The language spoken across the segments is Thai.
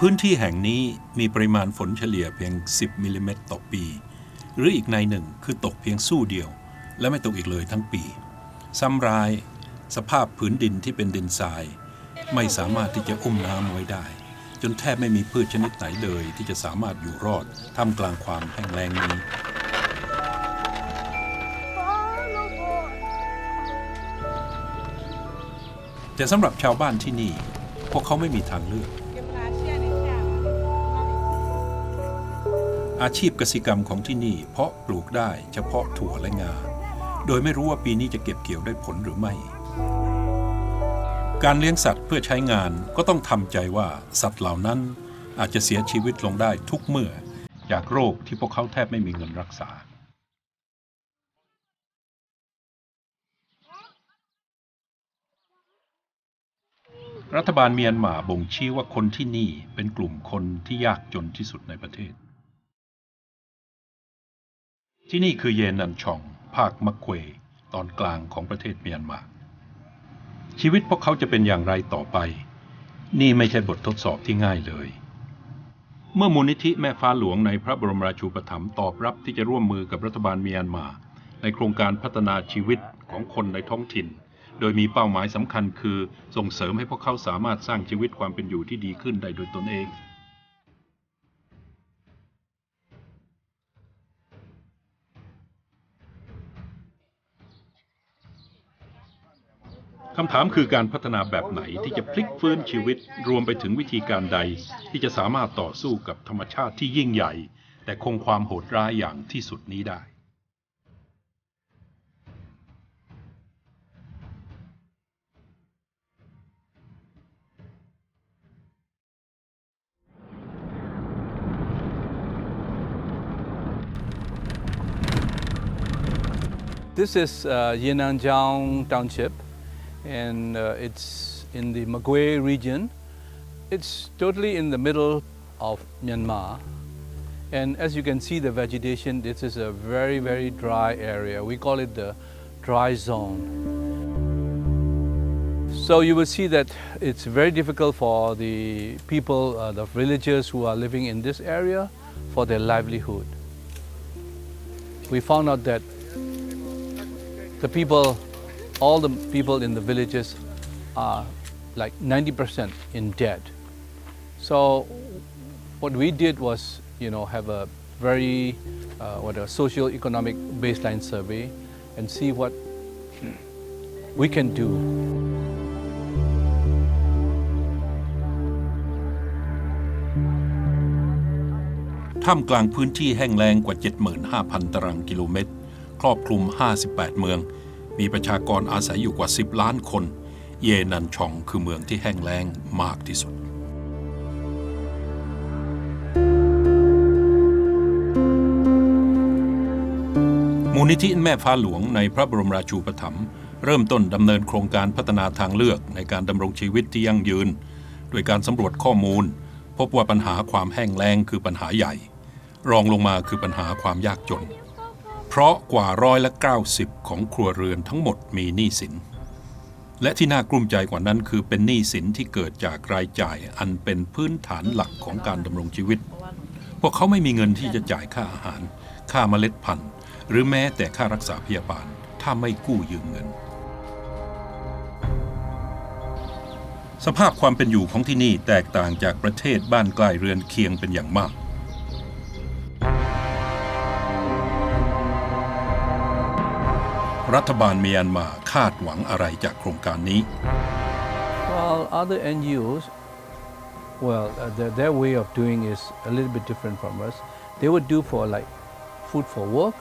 พื้นที่แห่งนี้มีปริมาณฝนเฉลี่ยเพียง 10มิลลิเมตรต่อปี หรืออีกในหนึ่งคือตกเพียงสู้เดียว และไม่ตกอีกเลยทั้งปี ซ้ำร้าย สภาพผืนดินที่เป็นดินทราย ไม่สามารถที่จะอุ้มน้ำไว้ได้ จนแทบไม่มีพืชชนิดไหนเลยที่จะสามารถอยู่รอดท่ามกลางความแห้งแล้งนี้แต่สำหรับชาวบ้านที่นี่ พวกเขาไม่มีทางเลือก อาชีพกสิกรรมของที่นี่เพาะปลูกได้เฉพาะถั่วและงา โดยไม่รู้ว่าปีนี้จะเก็บเกี่ยวได้ผลหรือไม่ การเลี้ยงสัตว์เพื่อใช้งานก็ต้องทำใจว่าสัตว์เหล่านั้นอาจจะเสียชีวิตลงได้ทุกเมื่อ จากโรคที่พวกเขาแทบไม่มีเงินรักษา รัฐบาลเมียนมาบ่งชี้ว่าคนที่นี่เป็นกลุ่มคนที่ยากจนที่สุดในประเทศ ที่นี่คือเยนันชอง ภาคมะเกวตอนกลางของประเทศเมียนมา ชีวิตพวกเขาจะเป็นอย่างไรต่อไป นี่ไม่ใช่บททดสอบที่ง่ายเลย เมื่อมูลนิธิแม่ฟ้าหลวงในพระบรมราชูปถัมภ์ตอบรับที่จะร่วมมือกับรัฐบาลเมียนมา ในโครงการพัฒนาชีวิตของคนในท้องถิ่น โดยมีเป้าหมายสำคัญคือส่งเสริมให้พวกเขาสามารถสร้างชีวิตความเป็นอยู่ที่ดีขึ้นได้โดยตนเอง คำถามคือการพัฒนาแบบไหนที่จะพลิกฟื้นชีวิตรวมไปถึงวิธีการใด ที่จะสามารถต่อสู้กับธรรมชาติที่ยิ่งใหญ่ แต่คงความโหดร้ายอย่างที่สุดนี้ได้ This is uh, Yenanjiang Township, and uh, it's in the Magwe region. It's totally in the middle of Myanmar. And as you can see, the vegetation, this is a very, very dry area. We call it the dry zone. So you will see that it's very difficult for the people, uh, the villagers who are living in this area for their livelihood. We found out that the people, all the people in the villages are like 90% in debt. So what we did was, you know, have a very, uh, what a socio-economic baseline survey and see what we can do. ท่ามกลางพื้นที่แห้งแล้งกว่า 75,000 ตารางกิโลเมตร ครอบคลุม 58 เมือง มีประชากรอาศัยอยู่กว่า 10 ล้านคน เยนันชองคือเมืองที่แห้งแล้งมากที่สุด มูลนิธิแม่ฟ้าหลวงในพระบรมราชูปถัมภ์เริ่มต้นดำเนินโครงการพัฒนาทางเลือกในการดำรงชีวิตที่ยั่งยืน โดยการสำรวจข้อมูล พบว่าปัญหาความแห้งแล้งคือปัญหาใหญ่ รองลงมาคือปัญหาความยากจน เพราะกว่าร้อยละ 90 ของครัวเรือนทั้งหมดมีหนี้สิน และที่น่ากลุ้มใจกว่านั้นคือเป็นหนี้สินที่เกิดจากรายจ่ายอันเป็นพื้นฐานหลักของการดำรงชีวิต พวกเขาไม่มีเงินที่จะจ่ายค่าอาหาร ค่าเมล็ดพันธุ์ หรือแม้แต่ค่ารักษาพยาบาล ถ้าไม่กู้ยืมเงิน สภาพความเป็นอยู่ของที่นี่แตกต่างจากประเทศบ้านใกล้เรือนเคียงเป็นอย่างมาก รัฐบาลเมียนมาคาดหวังอะไรจากโครงการนี้ Well, other NGOs, well, their, their way of doing is a little bit different from us. They would do for like food for work.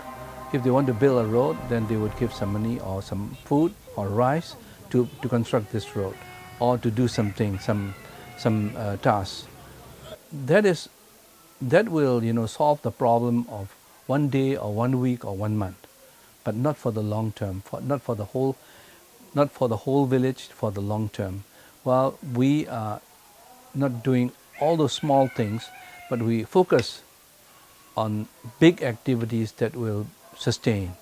If they want to build a road, then they would give some money or some food or rice to, to construct this road or to do something, some, some uh, tasks. That is, that will, you know, solve the problem of one day or one week or one month, but not for the long term, for, not for the whole not for the whole village, for the long term. Well, we are not doing all those small things, but we focus on big activities that will sustain,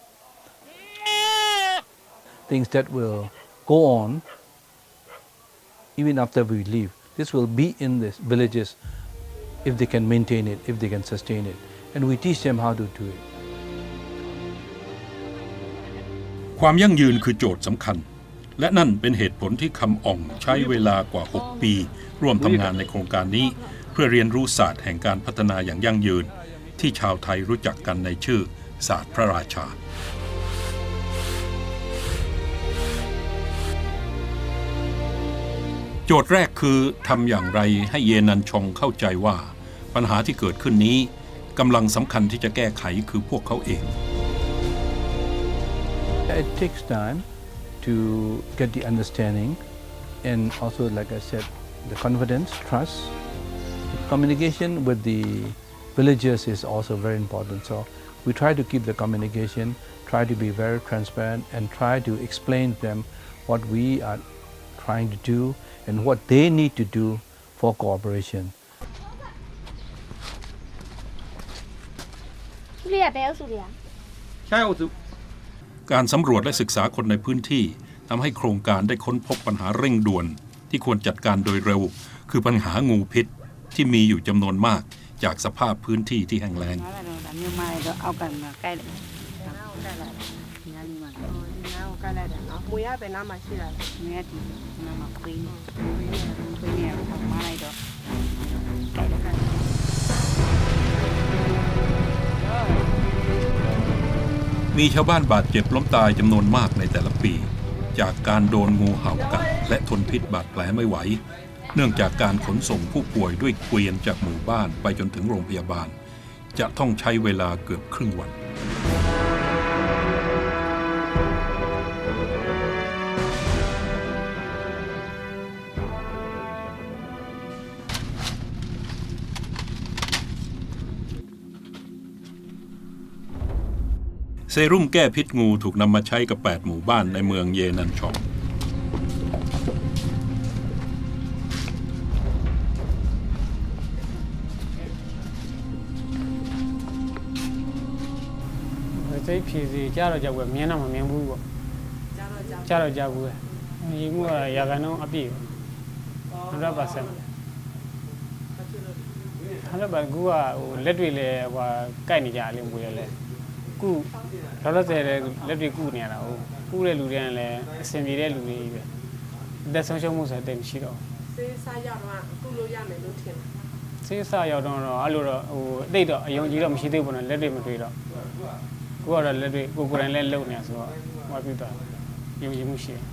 things that will go on even after we leave. This will be in the villages if they can maintain it, if they can sustain it. And we teach them how to do it. ความยั่งยืนคือโจทย์สำคัญ และนั่นเป็นเหตุผลที่คำอ่องใช้เวลากว่า 6 ปี ร่วมทำงานในโครงการนี้ เพื่อเรียนรู้ศาสตร์แห่งการพัฒนาอย่างยั่งยืน ที่ชาวไทยรู้จักกันในชื่อศาสตร์พระราชาโจทย์แรกคือทำอย่างไรให้เยนันชองเข้าใจว่า ปัญหาที่เกิดขึ้นนี้กำลังสำคัญที่จะแก้ไขคือพวกเขาเอง It takes time to get the understanding and also, like I said, the confidence, trust. The communication with the villagers is also very important. So we try to keep the communication, try to be very transparent and try to explain to them what we are trying to do and what they need to do for cooperation. 这也白要素的呀？啥要素？ การสำรวจและศึกษาคนในพื้นที่ทำให้โครงการได้ค้นพบปัญหาเร่งด่วน ที่ควรจัดการโดยเร็ว คือปัญหางูพิษที่มีอยู่จำนวนมากจากสภาพพื้นที่ที่แห้งแล้ง มีชาวบ้านบาดเจ็บล้มตายจำนวนมากในแต่ละปี จากการโดนงูเห่ากัดและทนพิษบาดแผลไม่ไหว เนื่องจากการขนส่งผู้ป่วยด้วยเกวียนจากหมู่บ้านไปจนถึงโรงพยาบาล จะต้องใช้เวลาเกือบครึ่งวัน เซรุ่มแก้พิษงูถูกนำมาใช้กับ 8 หมู่บ้านในเมืองเยนันชอง စိတ်ဖြည်စီကြားတော့ကြောက်ပဲမြင်တော့မမြင်ဘူးပေါ့ကြားတော့ကြောက်ဘူးပဲဒီမှုကရာခိုင်နှုန်းအပြည့်100%အဲ့ဒါပါကူကဟိုလက်တွေလည်းဟိုကိုက်နေကြအလင်းပွေရလဲ ကုတော့တော့ဆယ်လည်းလက်တွေကုနေရတာဟုတ်ကုတဲ့လူတွေကလည်းအဆင်ပြေတဲ့လူတွေကြီးပဲအသက်ဆုံးရှုံးမှုဆိုတဲ့တိတ်မရှိတော့ ။စေးစားရောက်တော့အခုလိုရမယ်လို့ထင်တယ် စေးစရောက်တော့တော့အဲ့လိုတော့ဟိုအသိတော့အယုံကြည်တော့မရှိသေးဘူးနော်လက်တွေမတွေ့တော့ကိုကတော့လက်တွေကိုကိုယ်တိုင်လည်းလုံနေဆိုတော့ဟောပြတာယုံကြည်မှုရှိတယ်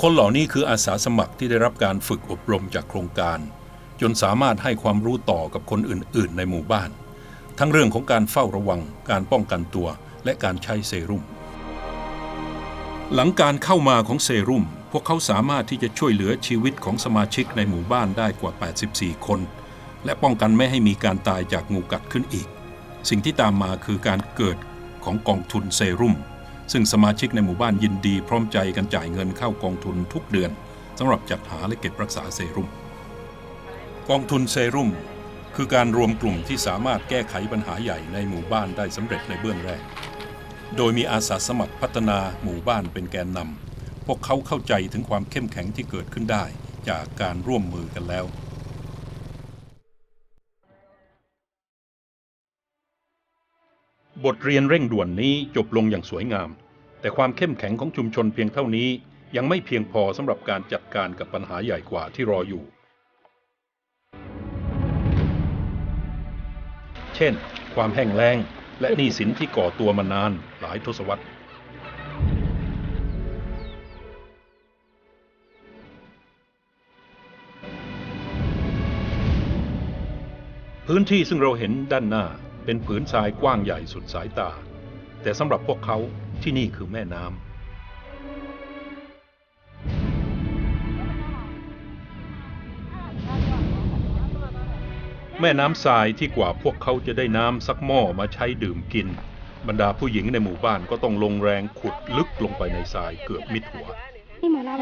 คนเหล่านี้คืออาสาสมัครที่ได้รับการฝึกอบรมจากโครงการ จนสามารถให้ความรู้ต่อกับคนอื่น ๆ ในหมู่บ้าน ทั้งเรื่องของการเฝ้าระวัง การป้องกันตัว และการใช้เซรุ่ม หลังการเข้ามาของเซรุ่ม พวกเขาสามารถที่จะช่วยเหลือชีวิตของสมาชิกในหมู่บ้านได้กว่า 84 คน และป้องกันไม่ให้มีการตายจากงูกัดขึ้นอีก สิ่งที่ตามมาคือการเกิดของกองทุนเซรุ่ม ซึ่งสมาชิกในหมู่บ้านยินดีพร้อมใจกันจ่ายเงินเข้ากองทุนทุกเดือนสำหรับจัดหาและเก็บรักษาเซรุ่ม กองทุนเซรุ่ม คือการรวมกลุ่มที่สามารถแก้ไขปัญหาใหญ่ในหมู่บ้านได้สำเร็จในเบื้องแรก โดยมีอาสาสมัครพัฒนาหมู่บ้านเป็นแกนนำพวกเขาเข้าใจถึงความเข้มแข็งที่เกิดขึ้นได้จากการร่วมมือกันแล้วบทเรียนเร่งด่วนนี้จบลงอย่างสวยงาม แต่ความเข้มแข็งของชุมชนเพียงเท่านี้ ยังไม่เพียงพอสำหรับการจัดการกับปัญหาใหญ่กว่าที่รออยู่ เช่น ความแห้งแล้ง และหนี้สินที่ก่อตัวมานานหลายทศวรรษ พื้นที่ซึ่งเราเห็นด้านหน้าเป็นผืนทรายกว้างใหญ่สุดสายตา แต่สำหรับพวกเขาที่นี่คือแม่น้ำ แม่น้ำทรายที่กว่าพวกเขาจะได้น้ำสักหม้อมาใช้ดื่มกิน บรรดาผู้หญิงในหมู่บ้านก็ต้องลงแรงขุดลึกลงไปในทรายเกือบมิดหัว นี่หมอลาบ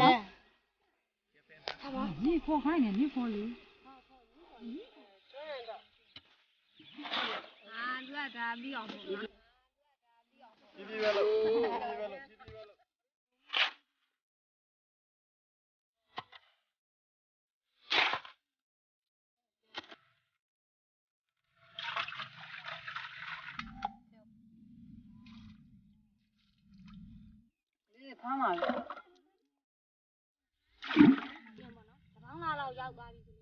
นี่พวกให้เนี่ยนี่พอหรือด้วยตาบีออก ထားမှာပဲပြင်ပေါ့နော်တပေါင်းလာတော့ရောက်သွားပြီ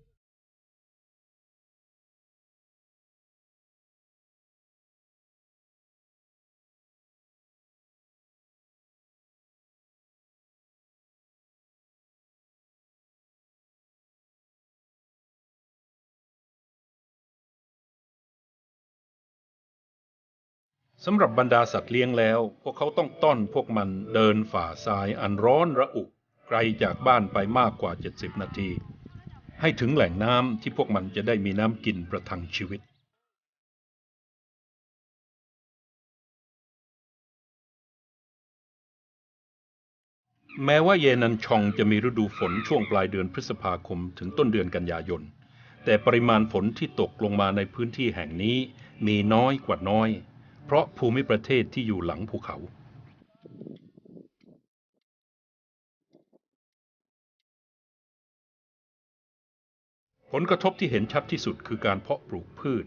สำหรับบรรดาสัตว์เลี้ยงแล้ว พวกเขาต้องต้อนพวกมันเดินฝ่าทรายอันร้อนระอุไกลจากบ้านไปมากกว่า 70 นาที ให้ถึงแหล่งน้ำที่พวกมันจะได้มีน้ำกินประทังชีวิต แม้ว่าเยนันชองจะมีฤดูฝนช่วงปลายเดือนพฤษภาคมถึงต้นเดือนกันยายน แต่ปริมาณฝนที่ตกลงมาในพื้นที่แห่งนี้มีน้อยกว่าน้อย เพราะภูมิประเทศที่อยู่หลังภูเขาผลกระทบที่เห็นชัดที่สุดคือการเพาะปลูกพืช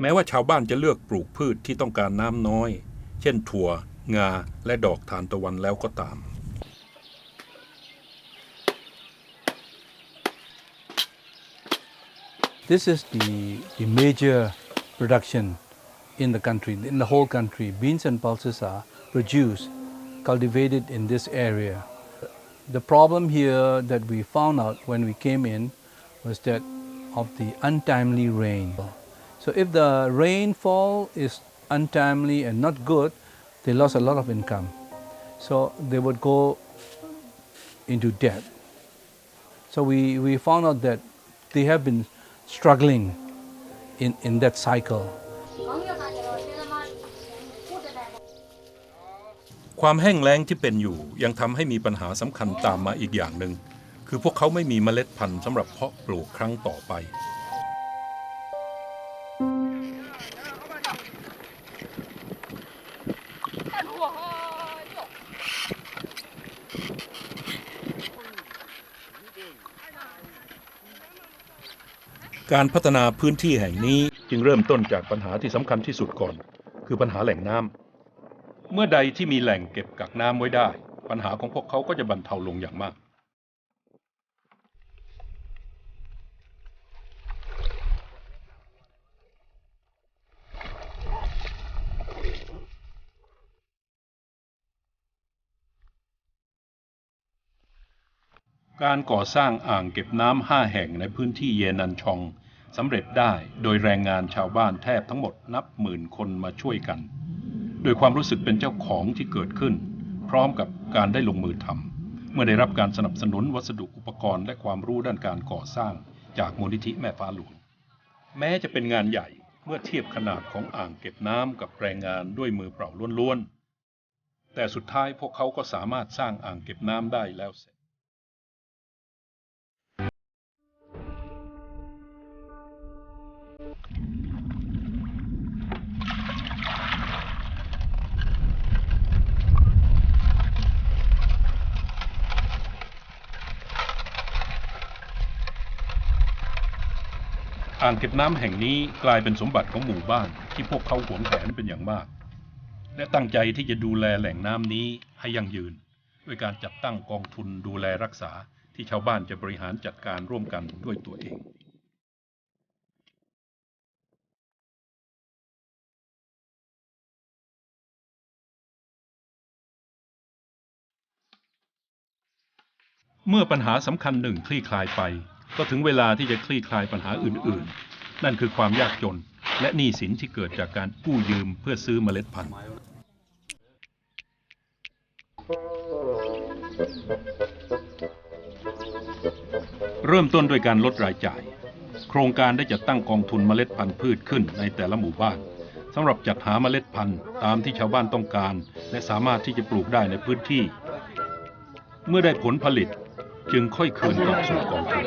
แม้ว่าชาวบ้านจะเลือกปลูกพืชที่ต้องการน้ำน้อย เช่นถั่ว งา และดอกทานตะวันแล้วก็ตาม This is the, the major production in the country, in the whole country. Beans and pulses are produced, cultivated in this area. The problem here that we found out when we came in was that of the untimely rain. So if the rainfall is untimely and not good, they lost a lot of income. So they would go into debt. So we, we found out that they have been struggling in, in that cycle. ความแห้งแล้งที่เป็นอยู่ ยังทำให้มีปัญหาสำคัญตามมาอีกอย่างหนึ่งคือพวกเขาไม่มีเมล็ดพันธุ์สำหรับเพาะปลูกครั้งต่อไป การพัฒนาพื้นที่แห่งนี้จึงเริ่มต้นจากปัญหาที่สำคัญที่สุดก่อน คือปัญหาแหล่งน้ำ เมื่อใดที่มีแหล่งเก็บกักน้ำไว้ได้ ปัญหาของพวกเขาก็จะบรรเทาลงอย่างมาก การก่อสร้างอ่างเก็บน้ำห้าแห่งในพื้นที่เยนันชองสำเร็จได้โดยแรงงานชาวบ้านแทบทั้งหมดนับหมื่นคนมาช่วยกัน โดยความรู้สึกเป็นเจ้าของที่เกิดขึ้น พร้อมกับการได้ลงมือทำเมื่อได้รับการสนับสนุนวัสดุอุปกรณ์และความรู้ด้านการก่อสร้างจากมูลนิธิแม่ฟ้าหลวง แม้จะเป็นงานใหญ่เมื่อเทียบขนาดของอ่างเก็บน้ำกับแรงงานด้วยมือเปล่าล้วนๆแต่สุดท้ายพวกเขาก็สามารถสร้างอ่างเก็บน้ำได้แล้วเสร็จ อ่างเก็บน้ำแห่งนี้กลายเป็นสมบัติของหมู่บ้านที่พวกเขาหวงแหนเป็นอย่างมาก และตั้งใจที่จะดูแลแหล่งน้ำนี้ให้ยั่งยืน ด้วยการจัดตั้งกองทุนดูแลรักษาที่ชาวบ้านจะบริหารจัดการร่วมกันด้วยตัวเอง เมื่อปัญหาสำคัญหนึ่งคลี่คลายไป ก็ถึงเวลาที่จะคลี่คลายปัญหาอื่น ๆ นั่นคือความยากจน และหนี้สินที่เกิดจากการกู้ยืมเพื่อซื้อเมล็ดพันธุ์ เริ่มต้นด้วยการลดรายจ่าย โครงการได้จัดตั้งกองทุนเมล็ดพันธุ์พืชขึ้นในแต่ละหมู่บ้านสำหรับจัดหาเมล็ดพันธุ์ตามที่ชาวบ้านต้องการ และสามารถที่จะปลูกได้ในพื้นที่ เมื่อได้ผลผลิต จึงค่อยคืนกลับสู่กองทุน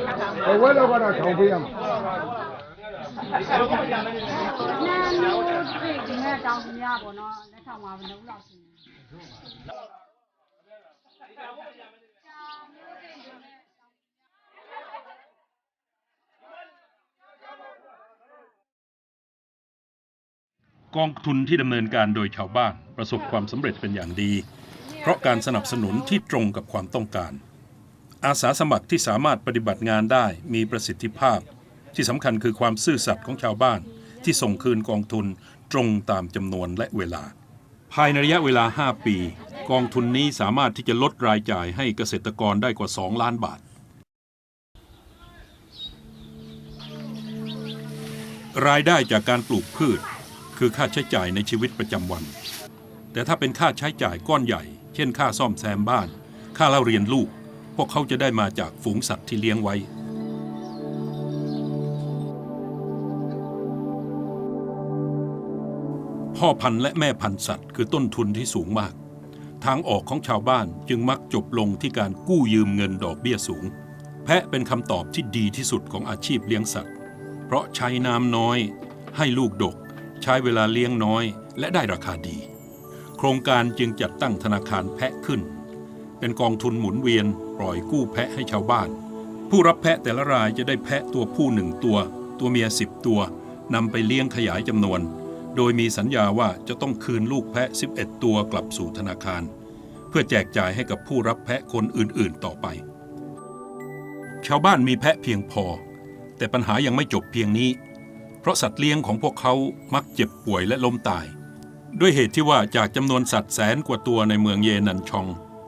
กองทุนที่ดำเนินการโดยชาวบ้านประสบความสำเร็จเป็นอย่างดี เพราะการสนับสนุนที่ตรงกับความต้องการ อาสาสมัครที่สามารถปฏิบัติงานได้มีประสิทธิภาพ ที่สำคัญคือความซื่อสัตย์ของชาวบ้าน ที่ส่งคืนกองทุนตรงตามจำนวนและเวลา ภายในระยะเวลา 5 ปี กองทุนนี้สามารถที่จะลดรายจ่ายให้เกษตรกรได้กว่า 2 ล้านบาท รายได้จากการปลูกพืช คือค่าใช้จ่ายในชีวิตประจำวัน แต่ถ้าเป็นค่าใช้จ่ายก้อนใหญ่ เช่น ค่าซ่อมแซมบ้าน ค่าเล่าเรียนลูก พวกเขาจะได้มาจากฝูงสัตว์ที่เลี้ยงไว้ พ่อพันธุ์และแม่พันธุ์สัตว์คือต้นทุนที่สูงมาก ทางออกของชาวบ้านจึงมักจบลงที่การกู้ยืมเงินดอกเบี้ยสูง แพะเป็นคำตอบที่ดีที่สุดของอาชีพเลี้ยงสัตว์ เพราะใช้น้ำน้อย ให้ลูกดก ใช้เวลาเลี้ยงน้อย และได้ราคาดี โครงการจึงจัดตั้งธนาคารแพะขึ้นเป็นกองทุนหมุนเวียน ล่อยกู้แพะให้ชาวบ้าน ผู้รับแพะแต่ละรายจะได้แพะตัวผู้หนึ่งตัว ตัวเมียสิบตัวนำไปเลี้ยงขยายจำนวน โดยมีสัญญาว่าจะต้องคืนลูกแพะ 11 ตัวกลับสู่ธนาคาร เพื่อแจกจ่ายให้กับผู้รับแพะคนอื่นๆต่อไป ชาวบ้านมีแพะเพียงพอ แต่ปัญหายังไม่จบเพียงนี้ เพราะสัตว์เลี้ยงของพวกเขามักเจ็บป่วยและล้มตาย ด้วยเหตุที่ว่าจากจำนวนสัตว์แสนกว่าตัวในเมืองเยนันชอง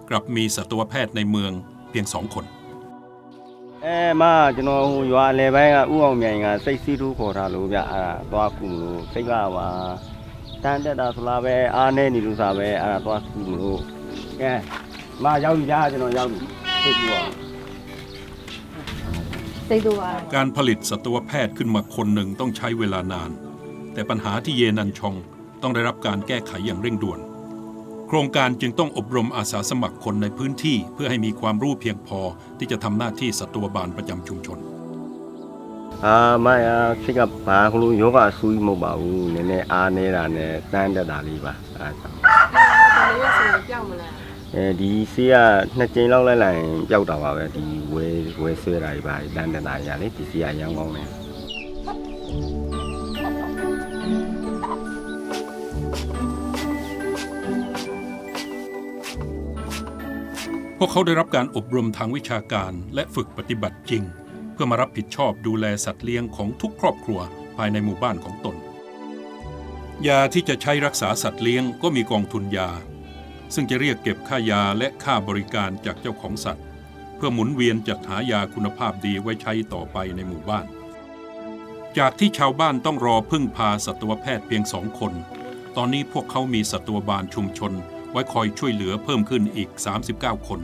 กลับมีสัตวแพทย์ในเมือง เพียงสองคน အဲမကျွန်တော်ဟိုရွာလေပိုင်းကဥအောင်မြိုင်ကစိတ်စီးတူးခေါ်တာလို့ဗျအဲ့ဒါသွားကူမလို့စိတ်ကပါတန်တက်တာဆိုလားပဲအားနေနေလို့စားပဲအဲ့ဒါသွားကူမလို့ကဲမရောက်ပြီလားကျွန်တော်ရောက်ပြီစိတ်ကူအောင် စိတ်တူပါ การผลิตสัตวแพทย์ขึ้นมาคนหนึ่งต้องใช้เวลานาน แต่ปัญหาที่เยนันชองต้องได้รับการแก้ไขอย่างเร่งด่วน โ ครงการจึงต้องอบรมอาสาสมัครคนในพื้นที่เพื่อให้มีความรู้เพียงพอที่จะทำหน้าที่สัตวบาลประจำชุมชน အာမရစိတ်ကဘာကလို့ယောဂအဆူကြီးမဟုတ်ပါဘူးနည်းနည်းအားနေတာနဲ့တန်တက်တာလေးပါအဲ့ဒါကြောင့် ဘယ်လိုရဆိုရင်ကြောက်မလား အဲဒီဆေးကနှစ်ကြိမ်လောက်လိုက်လိုက်ရင်ပျောက်တာပါပဲဒီဝဲဝဲဆွဲတာကြီးပါတန်တက်တာကြီးကလေဒီဆေးကရမ်းကောင်းတယ် วกเขาได้รับการอบรมทางวิชาการและฝึกปฏิบัติจริง เพื่อมารับผิดชอบดูแลสัตว์เลี้ยงของทุกครอบครัวภายในหมู่บ้านของตน ยาที่จะใช้รักษาสัตว์เลี้ยงก็มีกองทุนยา ซึ่งจะเรียกเก็บค่ายาและค่าบริการจากเจ้าของสัตว์ เพื่อหมุนเวียนจัดหายาคุณภาพดีไว้ใช้ต่อไปในหมู่บ้าน จากที่ชาวบ้านต้องรอพึ่งพาสัตวแพทย์เพียงสองคน ตอนนี้พวกเขามีสัตวบาลชุมชน ไว้คอยช่วยเหลือเพิ่มขึ้นอีก 39 คน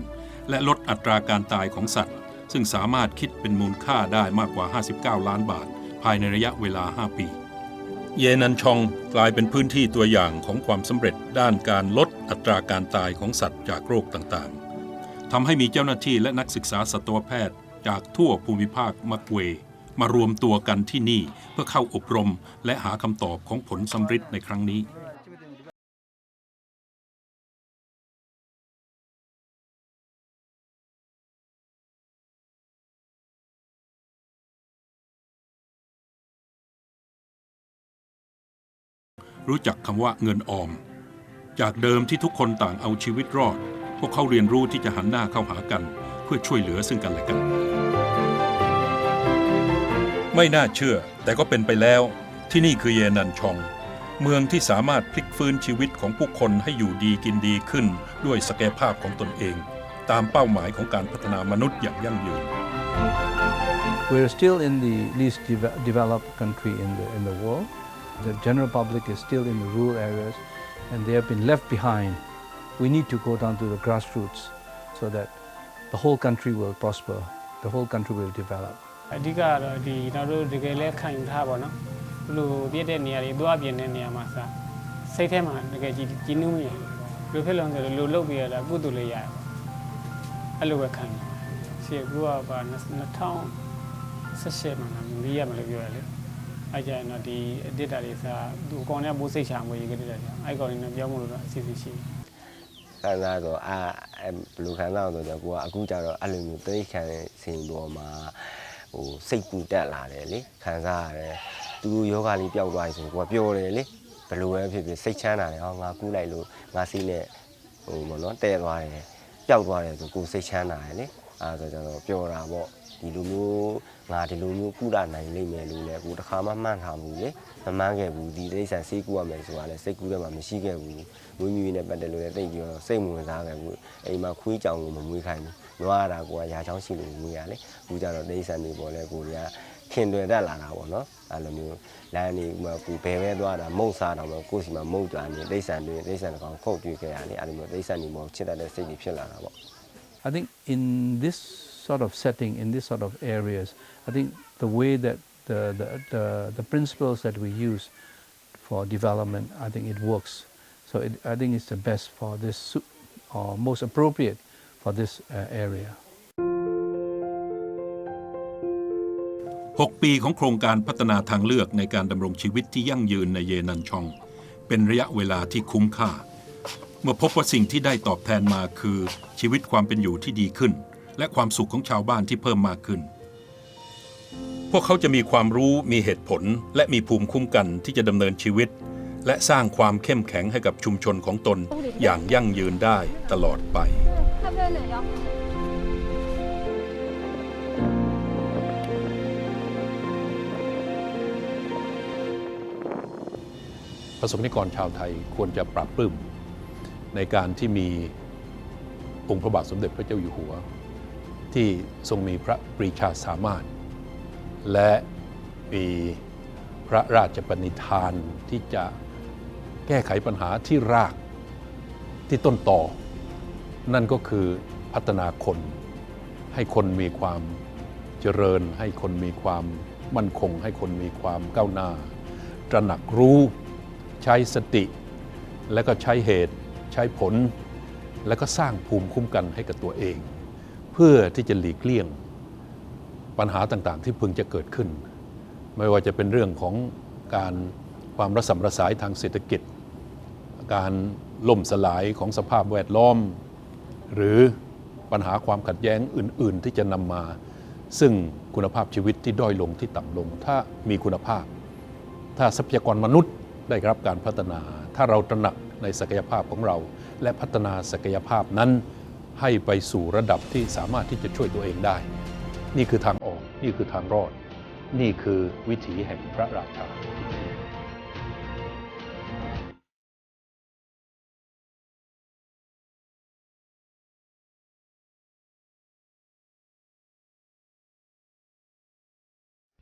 และลดอัตราการตายของสัตว์ ซึ่งสามารถคิดเป็นมูลค่าได้มากกว่า 59 ล้านบาท ภายในระยะเวลา 5 ปี เยนันชองกลายเป็นพื้นที่ตัวอย่างของความสำเร็จด้านการลดอัตราการตายของสัตว์จากโรคต่างๆทำให้มีเจ้าหน้าที่และนักศึกษาสัตวแพทย์ จากทั่วภูมิภาคมักเวมารวมตัวกันที่นี่เพื่อเข้าอบรมและหาคำตอบของผลสำฤทธิ์ในครั้งนี้ รู้จักคำว่าเงินออม จากเดิมที่ทุกคนต่างเอาชีวิตรอด พวกเขาเรียนรู้ที่จะหันหน้าเข้าหากัน เพื่อช่วยเหลือซึ่งกันและกัน ไม่น่าเชื่อ แต่ก็เป็นไปแล้ว ที่นี่คือเยนันชอง เมืองที่สามารถพลิกฟื้นชีวิตของผู้คนให้อยู่ดีกินดีขึ้น ด้วยศักยภาพของตนเอง ตามเป้าหมายของการพัฒนามนุษย์อย่างยั่งยืน We're still in the least deve- developed country in the, in the world. The general public is still in the rural areas and they have been left behind. We need to go down to the grassroots so that the whole country will prosper, the whole country will develop. အဓိကကတော့ဒီကျွန်တော်တို့တကယ်လဲခံယူထားပါတော့ဘလို့ပြည့်တဲ့နေရာတွေသွားပြင်းတဲ့နေရာမှာစစိတ်ထဲမှာတကယ်ကြည်ကြည်နူးနေဘလို့ဖြစ်လို့ဆိုတော့လိုလုတ်ပြီးရတာကုသိုလ်လေးရတယ်အဲ့လိုပဲခံယူစီကူကပါ2018မှာမီးရမလို့ပြောရလေ အဲ့ကြရင်တော့ဒီအဒစ်တာတွေစားသူအကောင်နဲ့မိုးစိတ်ချမွေးရေးကြတဲ့ကြာအဲ့ကောင်နဲ့ပြောင်းမလို့တော့အစီအစဉ်ရှိတယ်ခံစားတော့အာအဲဘယ်လိုခံစားအောင်ဆိုတော့ကိုကအခုကျတော့အဲ့လိုမျိုးတိတ်ခံစင်ပေါ်မှာဟိုစိတ်ပူတက်လာတယ်လေခံစားရတယ်သူတို့ယောဂလေးပျောက်သွားပြီဆိုကိုကပျော်တယ်လေဘယ်လိုပဲဖြစ်ဖြစ်စိတ်ချမ်းသာတယ်ဟောငါကူးလိုက်လို့ငါစိတ်နဲ့ဟိုဘောနော်တဲသွားတယ်ပျောက်သွားတယ်ဆိုကိုယ်စိတ်ချမ်းသာတယ်လေအဲဒါဆိုကျွန်တော်ပြောတာပေါ့ဒီလိုမျိုး ငါဒီလိုမျိုးကုသနိုင်လိမ့်မယ်လို့လည်းကိုတစ်ခါမှမှန်းထားဘူးလေမမှန်းခဲ့ဘူးဒီတိရစ္ဆာန်စိတ်ကူရမယ်ဆိုတာလည်းစိတ်ကူးထဲမှာမရှိခဲ့ဘူးမွေးမြူရေးနဲ့ပတ်သက်လို့လည်းတိတ်ပြီးတော့စိတ်ဝင်စားခဲ့ဘူးအိမ်မှာခွေးကြောင်ကိုမမွေးခိုင်းဘူးနွားရတာကိုကရာချောင်းရှိလို့မွေးရလေအခုကျတော့တိရစ္ဆာန်တွေပေါ်လဲကိုတွေကခင်တွယ်တတ်လာတာပေါ့နော်အဲလိုမျိုးလမ်းနေမှာကိုဘယ်ပဲသွားတာမုံစားတော့မှကိုယ်စီမှာမုံကြွားနေတိရစ္ဆာန်တွေတိရစ္ဆာန်ကောင်ခုတ်တွေ့ခဲ့ရလေအဲလိုမျိုးတိရစ္ဆာန်တွေပေါ်ချစ်တတ်တဲ့စိတ်တွေဖြစ်လာတာပေါ့ I think in this sort of setting, in this sort of areas, I think the way that the, the, the, the principles that we use for development, I think it works. So it, I think it's the best for this, or most appropriate for this uh, area. 6 ปีของโครงการพัฒนาทางเลือกในการดำรงชีวิตที่ยั่งยืนในเยนันชอง เป็นระยะเวลาที่คุ้มค่า เมื่อพบว่าสิ่งที่ได้ตอบแทนมาคือชีวิตความเป็นอยู่ที่ดีขึ้น และความสุขของชาวบ้านที่เพิ่มมากขึ้น พวกเขาจะมีความรู้มีเหตุผล และมีภูมิคุ้มกันที่จะดำเนินชีวิต และสร้างความเข้มแข็งให้กับชุมชนของตน อย่างยั่งยืนได้ตลอดไป ประสบนิกรชาวไทยควรจะปรับปรื้มในการที่มีองค์พระบาทสมเด็จพระเจ้าอยู่หัว ที่ทรงมีพระปรีชาสามารถ และมีพระราชปณิธานที่จะแก้ไขปัญหาที่รากที่ต้นต่อ นั่นก็คือพัฒนาคน ให้คนมีความเจริญ ให้คนมีความมั่นคง ให้คนมีความก้าวหน้า ตระหนักรู้ใช้สติ และก็ใช้เหตุ ใช้ผล และก็สร้างภูมิคุ้มกันให้กับตัวเอง เพื่อที่จะหลีกเลี่ยง ปัญหาต่างๆ ที่พึงจะเกิดขึ้น ไม่ว่าจะเป็นเรื่องของการความระสำระสายทางเศรษฐกิจ การล่มสลายของสภาพแวดล้อม หรือปัญหาความขัดแย้งอื่น ๆ ที่จะนำมา ซึ่งคุณภาพชีวิตที่ด้อยลงที่ต่ำลง ถ้ามีคุณภาพ ถ้าทรัพยากรมนุษย์ได้รับการพัฒนา ถ้าเราตระหนักในศักยภาพของเรา และพัฒนาศักยภาพนั้นให้ไปสู่ระดับที่สามารถที่จะช่วยตัวเองได้ นี่คือทาง นี่คือทางรอดนี่คือวิถีแห่งพระราชา